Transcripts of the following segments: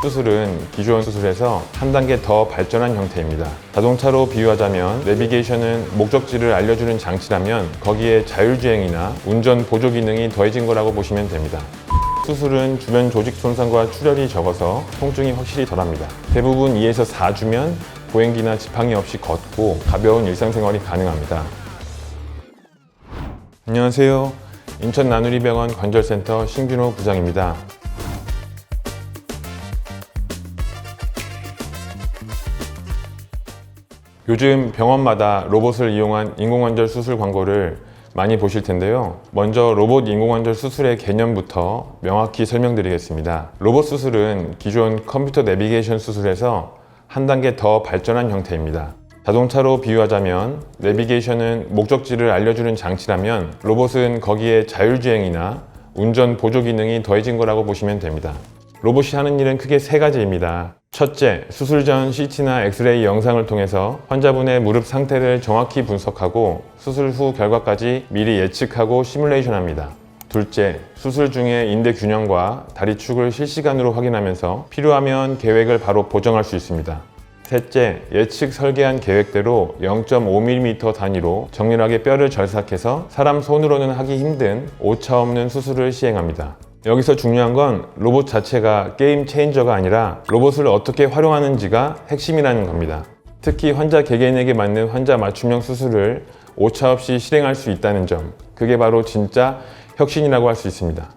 수술은 기존 수술에서 한 단계 더 발전한 형태입니다. 자동차로 비유하자면 내비게이션은 목적지를 알려주는 장치라면 거기에 자율주행이나 운전 보조 기능이 더해진 거라고 보시면 됩니다. 수술은 주변 조직 손상과 출혈이 적어서 통증이 확실히 덜합니다. 대부분 2에서 4주면 보행기나 지팡이 없이 걷고 가벼운 일상생활이 가능합니다. 안녕하세요. 인천 나누리병원 관절센터 신균호 부장입니다. 요즘 병원마다 로봇을 이용한 인공관절 수술 광고를 많이 보실 텐데요. 먼저 로봇 인공관절 수술의 개념부터 명확히 설명드리겠습니다. 로봇 수술은 기존 컴퓨터 내비게이션 수술에서 한 단계 더 발전한 형태입니다. 자동차로 비유하자면 내비게이션은 목적지를 알려주는 장치라면 로봇은 거기에 자율주행이나 운전 보조 기능이 더해진 거라고 보시면 됩니다. 로봇이 하는 일은 크게 세 가지입니다. 첫째, 수술 전 CT나 엑스레이 영상을 통해서 환자분의 무릎 상태를 정확히 분석하고 수술 후 결과까지 미리 예측하고 시뮬레이션 합니다. 둘째, 수술 중에 인대 균형과 다리 축을 실시간으로 확인하면서 필요하면 계획을 바로 보정할 수 있습니다. 셋째, 예측 설계한 계획대로 0.5mm 단위로 정밀하게 뼈를 절삭해서 사람 손으로는 하기 힘든 오차 없는 수술을 시행합니다. 여기서 중요한 건 로봇 자체가 게임 체인저가 아니라 로봇을 어떻게 활용하는지가 핵심이라는 겁니다. 특히 환자 개개인에게 맞는 환자 맞춤형 수술을 오차 없이 실행할 수 있다는 점, 그게 바로 진짜 혁신이라고 할 수 있습니다.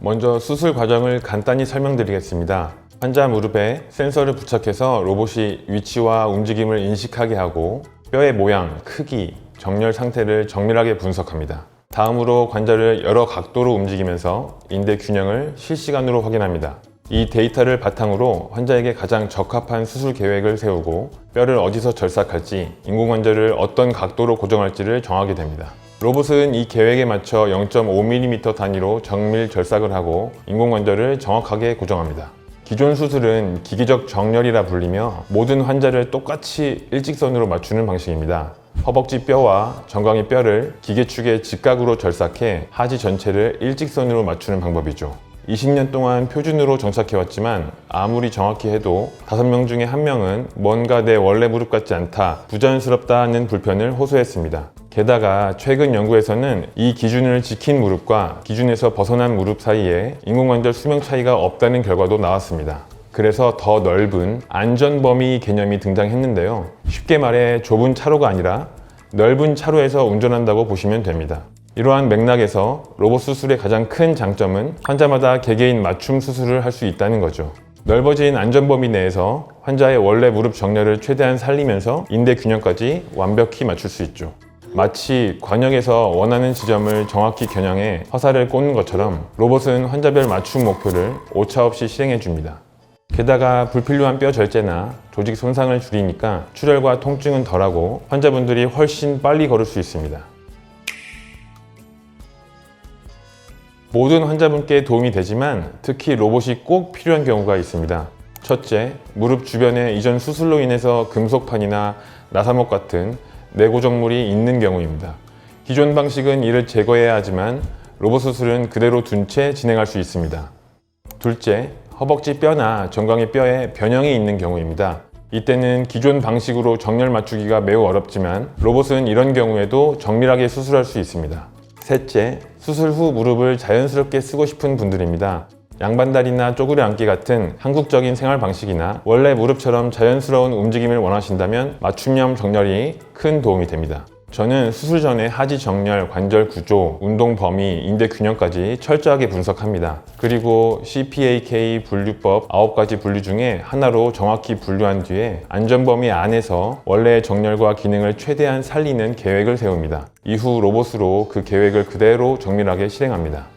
먼저 수술 과정을 간단히 설명드리겠습니다. 환자 무릎에 센서를 부착해서 로봇이 위치와 움직임을 인식하게 하고 뼈의 모양, 크기, 정렬 상태를 정밀하게 분석합니다. 다음으로 관절을 여러 각도로 움직이면서 인대 균형을 실시간으로 확인합니다. 이 데이터를 바탕으로 환자에게 가장 적합한 수술 계획을 세우고 뼈를 어디서 절삭할지, 인공관절을 어떤 각도로 고정할지를 정하게 됩니다. 로봇은 이 계획에 맞춰 0.5mm 단위로 정밀 절삭을 하고 인공관절을 정확하게 고정합니다. 기존 수술은 기계적 정렬이라 불리며 모든 환자를 똑같이 일직선으로 맞추는 방식입니다. 허벅지 뼈와 정강이 뼈를 기계축에 직각으로 절삭해 하지 전체를 일직선으로 맞추는 방법이죠. 20년 동안 표준으로 정착해왔지만 아무리 정확히 해도 5명 중에 1명은 뭔가 내 원래 무릎 같지 않다, 부자연스럽다는 불편을 호소했습니다. 게다가 최근 연구에서는 이 기준을 지킨 무릎과 기준에서 벗어난 무릎 사이에 인공관절 수명 차이가 없다는 결과도 나왔습니다. 그래서 더 넓은 안전 범위 개념이 등장했는데요. 쉽게 말해 좁은 차로가 아니라 넓은 차로에서 운전한다고 보시면 됩니다. 이러한 맥락에서 로봇 수술의 가장 큰 장점은 환자마다 개개인 맞춤 수술을 할 수 있다는 거죠. 넓어진 안전 범위 내에서 환자의 원래 무릎 정렬을 최대한 살리면서 인대 균형까지 완벽히 맞출 수 있죠. 마치 관역에서 원하는 지점을 정확히 겨냥해 화살을 꽂는 것처럼 로봇은 환자별 맞춤 목표를 오차 없이 실행해 줍니다. 게다가 불필요한 뼈 절제나 조직 손상을 줄이니까 출혈과 통증은 덜하고 환자분들이 훨씬 빨리 걸을 수 있습니다. 모든 환자분께 도움이 되지만 특히 로봇이 꼭 필요한 경우가 있습니다. 첫째, 무릎 주변에 이전 수술로 인해서 금속판이나 나사목 같은 내고정물이 있는 경우입니다. 기존 방식은 이를 제거해야 하지만 로봇 수술은 그대로 둔 채 진행할 수 있습니다. 둘째, 허벅지 뼈나 정강이 뼈에 변형이 있는 경우입니다. 이때는 기존 방식으로 정렬 맞추기가 매우 어렵지만 로봇은 이런 경우에도 정밀하게 수술할 수 있습니다. 셋째, 수술 후 무릎을 자연스럽게 쓰고 싶은 분들입니다. 양반다리나 쪼그려 앉기 같은 한국적인 생활 방식이나 원래 무릎처럼 자연스러운 움직임을 원하신다면 맞춤형 정렬이 큰 도움이 됩니다. 저는 수술 전에 하지 정렬, 관절 구조, 운동 범위, 인대 균형까지 철저하게 분석합니다. 그리고 CPAK 분류법 9가지 분류 중에 하나로 정확히 분류한 뒤에 안전 범위 안에서 원래의 정렬과 기능을 최대한 살리는 계획을 세웁니다. 이후 로봇으로 그 계획을 그대로 정밀하게 실행합니다.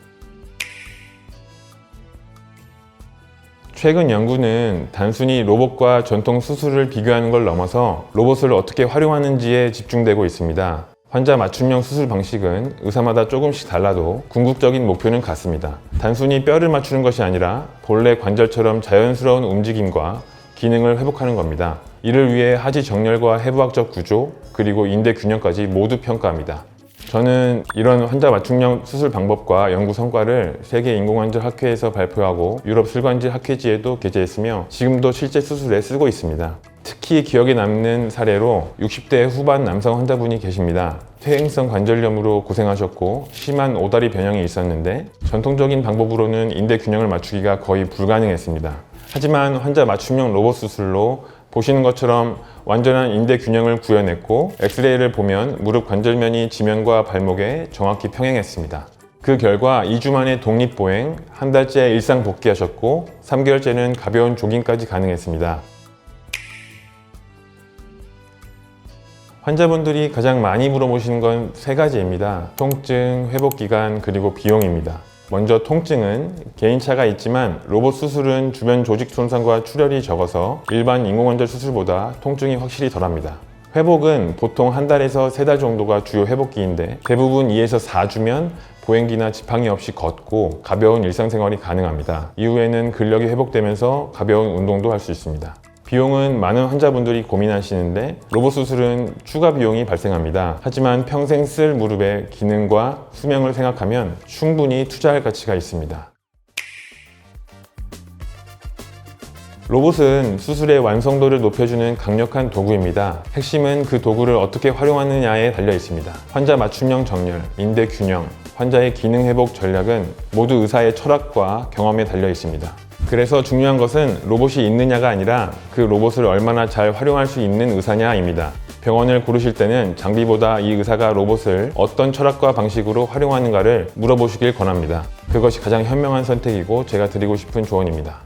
최근 연구는 단순히 로봇과 전통 수술을 비교하는 걸 넘어서 로봇을 어떻게 활용하는지에 집중되고 있습니다. 환자 맞춤형 수술 방식은 의사마다 조금씩 달라도 궁극적인 목표는 같습니다. 단순히 뼈를 맞추는 것이 아니라 본래 관절처럼 자연스러운 움직임과 기능을 회복하는 겁니다. 이를 위해 하지 정렬과 해부학적 구조, 그리고 인대 균형까지 모두 평가합니다. 저는 이런 환자 맞춤형 수술 방법과 연구 성과를 세계 인공관절 학회에서 발표하고 유럽 슬관질 학회지에도 게재했으며 지금도 실제 수술에 쓰고 있습니다. 특히 기억에 남는 사례로 60대 후반 남성 환자분이 계십니다. 퇴행성 관절염으로 고생하셨고 심한 오다리 변형이 있었는데 전통적인 방법으로는 인대 균형을 맞추기가 거의 불가능했습니다. 하지만 환자 맞춤형 로봇 수술로 보시는 것처럼 완전한 인대 균형을 구현했고 엑스레이를 보면 무릎 관절면이 지면과 발목에 정확히 평행했습니다. 그 결과 2주 만에 독립보행, 한 달째 일상 복귀하셨고 3개월째는 가벼운 조깅까지 가능했습니다. 환자분들이 가장 많이 물어보시는 건 세 가지입니다. 통증, 회복 기간, 그리고 비용입니다. 먼저 통증은 개인차가 있지만 로봇 수술은 주변 조직 손상과 출혈이 적어서 일반 인공관절 수술보다 통증이 확실히 덜합니다. 회복은 보통 한 달에서 세 달 정도가 주요 회복기인데 대부분 2에서 4주면 보행기나 지팡이 없이 걷고 가벼운 일상생활이 가능합니다. 이후에는 근력이 회복되면서 가벼운 운동도 할 수 있습니다. 비용은 많은 환자분들이 고민하시는데 로봇 수술은 추가 비용이 발생합니다. 하지만 평생 쓸 무릎의 기능과 수명을 생각하면 충분히 투자할 가치가 있습니다. 로봇은 수술의 완성도를 높여주는 강력한 도구입니다. 핵심은 그 도구를 어떻게 활용하느냐에 달려 있습니다. 환자 맞춤형 정렬, 인대 균형, 환자의 기능 회복 전략은 모두 의사의 철학과 경험에 달려 있습니다. 그래서 중요한 것은 로봇이 있느냐가 아니라 그 로봇을 얼마나 잘 활용할 수 있는 의사냐입니다. 병원을 고르실 때는 장비보다 이 의사가 로봇을 어떤 철학과 방식으로 활용하는가를 물어보시길 권합니다. 그것이 가장 현명한 선택이고 제가 드리고 싶은 조언입니다.